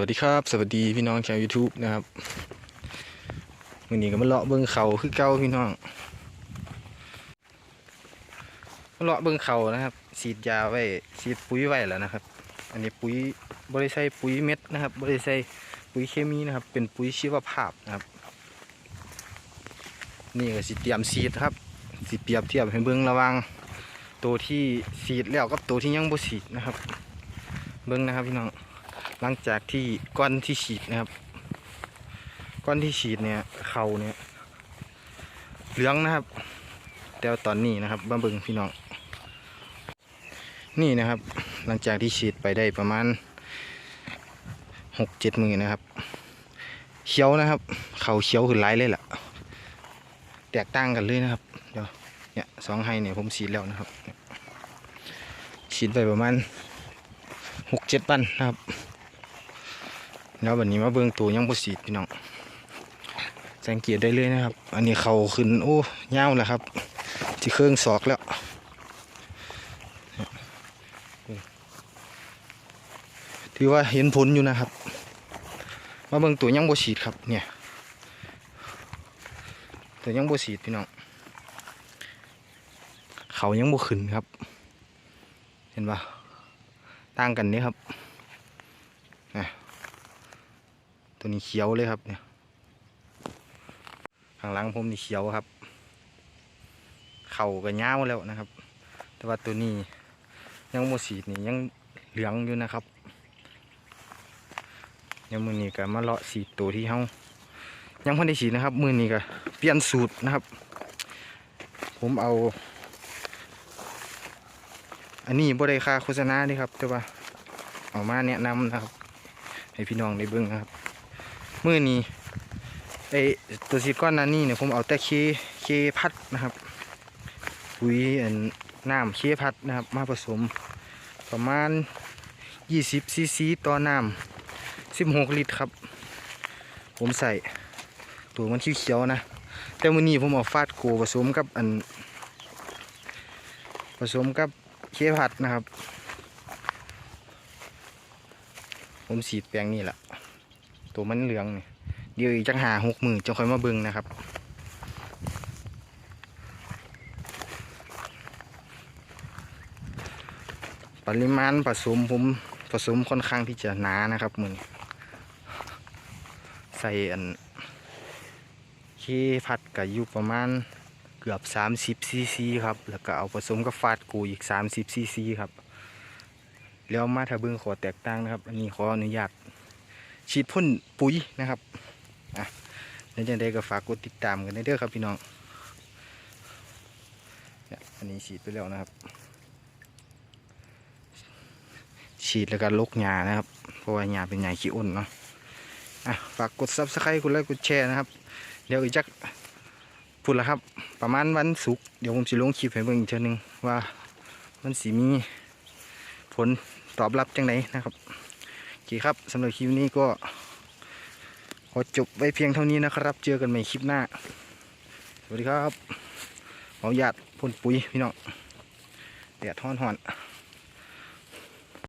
วัสดีครับ สวัสดีพี่น้องชาว YouTube นะครับวันนี้ก็มาเลาะเบิ้งเขาคือเก่าพี่น้องมาเลาะเบิ้งเขานะครับฉีดยาไว้ฉีดปุ๋ยไว้แล้วนะครับ อันนี้ปุ๋ยบริใส่ปุ๋ยเม็ดนะครับ บริใส่ปุ๋ยเคมีนะครับ เป็นปุ๋ยชีวภาพนะครับ นี่ก็สิเตรียมฉีดครับสิเปรียบเทียบให้เบิ้งระวังตัวที่ฉีดแล้วกับตัวที่ยังบ่ฉีดนะครับ เบิ้งนะครับพี่น้อง หลังจากที่ก้อนที่ฉีดนะครับ ก้อนที่ฉีดเนี่ยเขาเนี่ยเหลืองนะครับ แต่วตอนนี้นะครับมาเบิงพี่น้อง นี่นะครับ หลังจากที่ฉีดไปได้ประมาณหกเจ็ดมือนะครับ เขียวนะครับ เขาเขียวขึ้นหลายเลยล่ะ แตกต่างกันเลยนะครับ เดี๋ยวเนี่ยสองไฮเนี่ยผมฉีดแล้วนะครับ ฉีดไปประมาณหกเจ็ดปันนะครับ แล้ววันนี้มาเบิ่งตัวยังบ่สีดพี่น้องสังเกตได้เลยนะครับ อันนี้เขาขึ้นโอ้ยาแล้วครับ ที่เครื่องศอกแล้วถือว่าเห็นผลอยู่นะครับ มาเบิ่งตัวยังบ่สีดครับ เนี่ยตัวยังบ่สีดพี่น้องเขายังบ่ขึ้นครับ เห็นปะต่างกันนี่ครับ ตัวนี้เขียวเลยครับเนี่ยข้างหลังผมนี่เขียวครับ เข่าก็ย้าวแล้วนะครับ แต่ว่าตัวนี้ยังโมสีนี่ยังเหลืองอยู่นะครับยังมือนี้ก็มาเลาะสีตัวที่เฮายังพิ่นได้สีนะครับ มือนี้ก็เปลี่ยนสูตรนะครับ ผมเอา อันนี้บ่ได้ค่าโฆษณาด้ครับ แต่ว่า เอามาแนะนำนะครับ ให้พี่น้องได้เบิ่งนะครับ มื่อนี้ไอตัวซีก้อนนั้นนี่เนี่ยผมเอาแต่เคเคพัดนะครับปุ๋ยอันน้ำเคพัดนะครับ มาผสม ประมาณ 20ซีซีต่อน้ำ16 ลิตรครับ ผมใส่ตัวมันเขียวๆนะ แต่มื่อนี้ผมเอาฟาดโกผสมกับอัน ผสมกับเคพัดนะครับ ผมสีดแปลงนี่แหละ ตัวมันเหลืองเนี่ยเดี๋ยวอีกจังหาหกหมื่นจะค่อยมาบิ่งนะครับปริมาณผสมผมผสมค่อนข้างที่จะหนานะครับมือใส่อันเคพัดกับอยู่ประมาณเกือบ 30ซีซีครับ แล้วก็เอาผสมกับฟาดกูอีก 30ซีซีครับ แล้วมาถ้าเบิ่งขอแตกต่างนะครับ อันนี้ขออนุญาต ฉีดพ่นปุ๋ยนะครับอะแล้วจะได้ก็ฝากกดติดตามกันเด้อครับพี่น้องอันนี้ฉีดไปแล้วนะครับ ฉีดแล้วก็ลกหญ้านะครับ เพราะว่าหญ้าเป็นหญ้าขี้อ้นเนาะอะฝากกดซับสไครต์กดไลค์กดแชร์นะครับ เดี๋ยวอีกจักพูดล้วครับ ประมาณวันศุกร์เดี๋ยวผมจะลงคลิปให้เบิ่งอีกเทีนึงว่ามันสีมีผลตอบรับจังไหนนะครับ อเคครับสำหรับคลิปนี้ก็ขอจบไว้เพียงเท่านี้นะครับ เจอกันใหม่คลิปหน้า สวัสดีครับเอาหยาดพ่นปุ๋ยพี่น้องแดดท้อนหอน